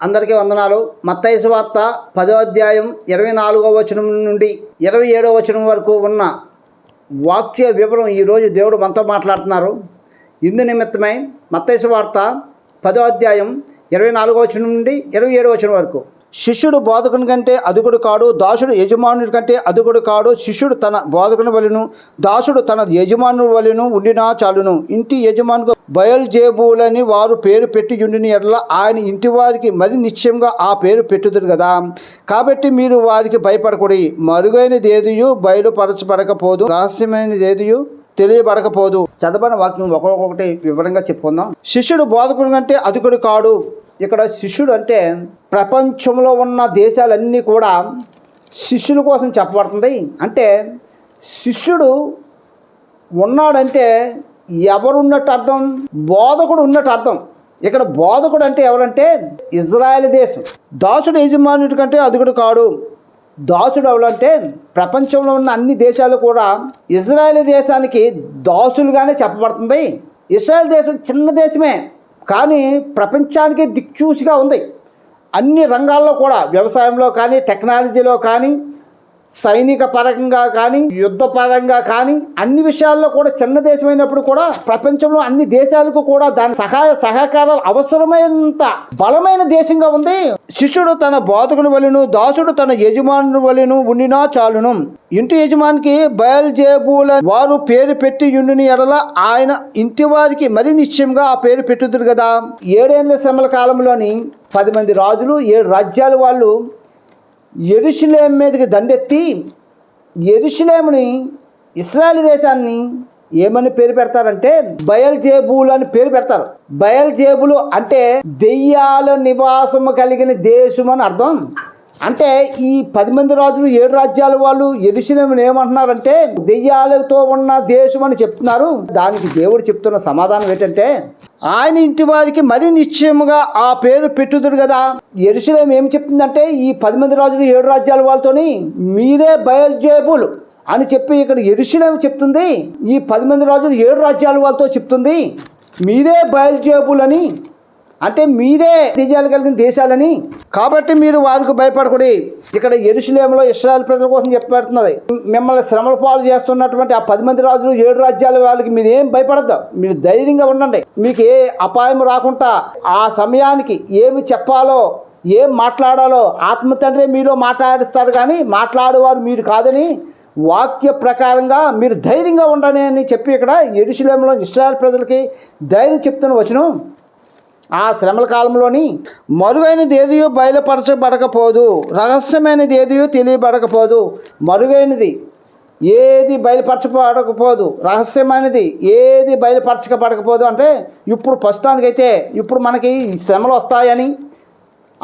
అందరికీ వందనాలు. మత్తయి వార్త పదో అధ్యాయం ఇరవై నాలుగో వచనం నుండి ఇరవై ఏడో వచనం వరకు ఉన్న వాక్య వివరం ఈరోజు దేవుడు మనతో మాట్లాడుతున్నారు. ఇందు నిమిత్తమై మత్తయి వార్త పదో అధ్యాయం ఇరవై నాలుగో వచనం నుండి ఇరవై ఏడో వచనం వరకు. శిష్యుడు బోధకుని కంటే అదుగుడు కాడు. దాసుడు యజమానుడి కంటే అదుగుడు కాడు. శిష్యుడు తన బోధకుని వలెను దాసుడు తన యజమానుడి వలెను ఉండినా చాలును. ఇంటి యజమానుకు బయల్జేబులని వారు పేరు పెట్టి ఉండిన ఎడల ఆయన ఇంటి వారికి మరి నిశ్చయంగా ఆ పేరు పెట్టుదురు కదా కాబట్టి మీరు వారికి భయపడకూడి. మరుగైనది ఏదియు బయలుపరచబడకపోదు. రహస్యమైనది ఏదియు తెలియబడకపోదు. చదవని వాక్యం ఒక్కొక్కటి వివరంగా చెప్పుకుందాం. శిష్యుడు బోధకుడు కంటే అదుకుడు కాడు. ఇక్కడ శిష్యుడు అంటే ప్రపంచంలో ఉన్న దేశాలన్నీ కూడా శిష్యుల కోసం చెప్పబడుతుంది. అంటే శిష్యుడు ఉన్నాడంటే ఎవరున్నట్టు అర్థం? బోధకుడు ఉన్నట్టు అర్థం. ఇక్కడ బోధకుడు అంటే ఎవరంటే? ఇజ్రాయెల్ దేశం. దాసుడు యజమానుడి కంటే అదుగుడు కాడు. దాసుడు ఎవరంటే? ప్రపంచంలో ఉన్న అన్ని దేశాలు కూడా ఇజ్రాయెల్ దేశానికి దాసులుగానే చెప్పబడుతుంది. ఇజ్రాయెల్ దేశం చిన్న దేశమే. కానీ ప్రపంచానికి దిక్చూసిగా ఉంది. అన్ని రంగాల్లో కూడా వ్యవసాయంలో కానీ టెక్నాలజీలో కానీ సైనిక పరంగా కానీ యుద్ధ పరంగా కానీ అన్ని విషయాల్లో కూడా చిన్న దేశమైనప్పుడు కూడా ప్రపంచంలో అన్ని దేశాలకు కూడా దాని సహాయ సహకారాలు అవసరమైనంత బలమైన దేశంగా ఉంది. శిష్యుడు తన బోధకుని వలెను దాసుడు తన యజమానుని వలెను ఉండినా చాలును. ఇంటి యజమానికి బయల్జేబుల వారు పేరు పెట్టి ఉండిని ఎడల ఆయన ఇంటి వారికి మరి నిశ్చయంగా ఆ పేరు పెట్టుదురు కదా ఏడేళ్ళ శ్రమల కాలంలోని పది మంది రాజులు ఏడు రాజ్యాల వాళ్ళు ఎరుషులేం మీదకి దండెత్తి ఎరుషులేముని ఇస్రాయల్ దేశాన్ని ఏమని పేరు పెడతారంటే బయల్ జేబులు అని పేరు పెడతారు. బయల్ జేబులు అంటే దెయ్యాల నివాసము కలిగిన దేశం అని అర్థం. అంటే ఈ పది మంది రాజులు ఏడు రాజ్యాల వాళ్ళు ఎరుసలేముని ఏమంటున్నారంటే దెయ్యాలతో ఉన్న దేశం అని చెప్తున్నారు. దానికి దేవుడు చెప్తున్న సమాధానం ఏంటంటే ఆయన ఇంటి వారికి మరి నిశ్చయముగా ఆ పేరు పెట్టుదురు కదా ఎరుసలేం ఏం చెప్తుందంటే ఈ పది మంది రాజులు ఏడు రాజ్యాల వాళ్ళతోని మీరే బయల్జేబులు అని చెప్పి ఇక్కడ ఎరుసలేం చెప్తుంది. ఈ పది మంది రాజులు ఏడు రాజ్యాల వాళ్ళతో చెప్తుంది. మీరే బయల్జేబులని అంటే మీరే నిజాలు కలిగిన దేశాలని. కాబట్టి మీరు వారికి భయపడకూడి ఇక్కడ ఎరుసలేంలో ఇస్రాయల్ ప్రజల కోసం చెప్పబడుతున్నది. మిమ్మల్ని శ్రమల పాలు చేస్తున్నటువంటి ఆ పది మంది రాజులు ఏడు రాజ్యాల వాళ్ళకి మీరు ఏం భయపడద్దు. మీరు ధైర్యంగా ఉండండి. మీకు ఏ అపాయం రాకుండా ఆ సమయానికి ఏమి చెప్పాలో ఏం మాట్లాడాలో ఆత్మతండ్రే మీలో మాట్లాడిస్తారు కానీ మాట్లాడేవారు మీరు కాదని వాక్య ప్రకారంగా మీరు ధైర్యంగా ఉండండి అని చెప్పి ఇక్కడ ఎరుసలేంలో ఇస్రాయల్ ప్రజలకి ధైర్యం చెప్తున్న వచనం. ఆ శ్రమల కాలంలోని మరుగైనది ఏదియో బయలుపరచబడకపోదు రహస్యమైనది ఏదియో తెలియబడకపోదు మరుగైనది ఏది బయలుపరచబడకపోదు రహస్యమైనది ఏది బయలుపరచబడకపోదు అంటే ఇప్పుడు ప్రస్తుతానికైతే ఇప్పుడు మనకి ఈ శ్రమలు వస్తాయని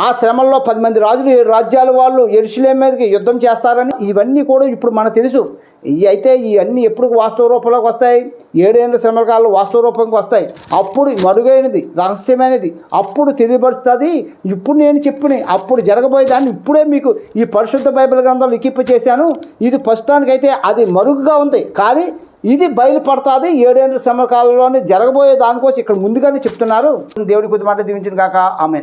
ఆ శ్రమల్లో పది మంది రాజులు ఏడు రాజ్యాల వాళ్ళు ఎరుసలేం మీదకి యుద్ధం చేస్తారని ఇవన్నీ కూడా ఇప్పుడు మనకు తెలుసు. ఇవి అయితే ఇవన్నీ ఎప్పుడు వాస్తవ రూపంలోకి వస్తాయి? ఏడేళ్ళ శ్రమల కాలంలో వాస్తవ రూపంకి వస్తాయి. అప్పుడు మరుగైనది రహస్యమైనది అప్పుడు తెలియపరుస్తుంది. ఇప్పుడు నేను చెప్పిన అప్పుడు జరగబోయే దాన్ని ఇప్పుడే మీకు ఈ పరిశుద్ధ బైబిల్ గ్రంథాలు లిఖింప చేశాను. ఇది ప్రస్తుతానికైతే అది మరుగుగా ఉంది. కానీ ఇది బయలుపడుతుంది ఏడేళ్ళ శ్రమకాలంలోనే జరగబోయే దానికోసం ఇక్కడ ముందుగానే చెప్తున్నారు. దేవుడి కొద్ది మాట దీవించిన కాక ఆమె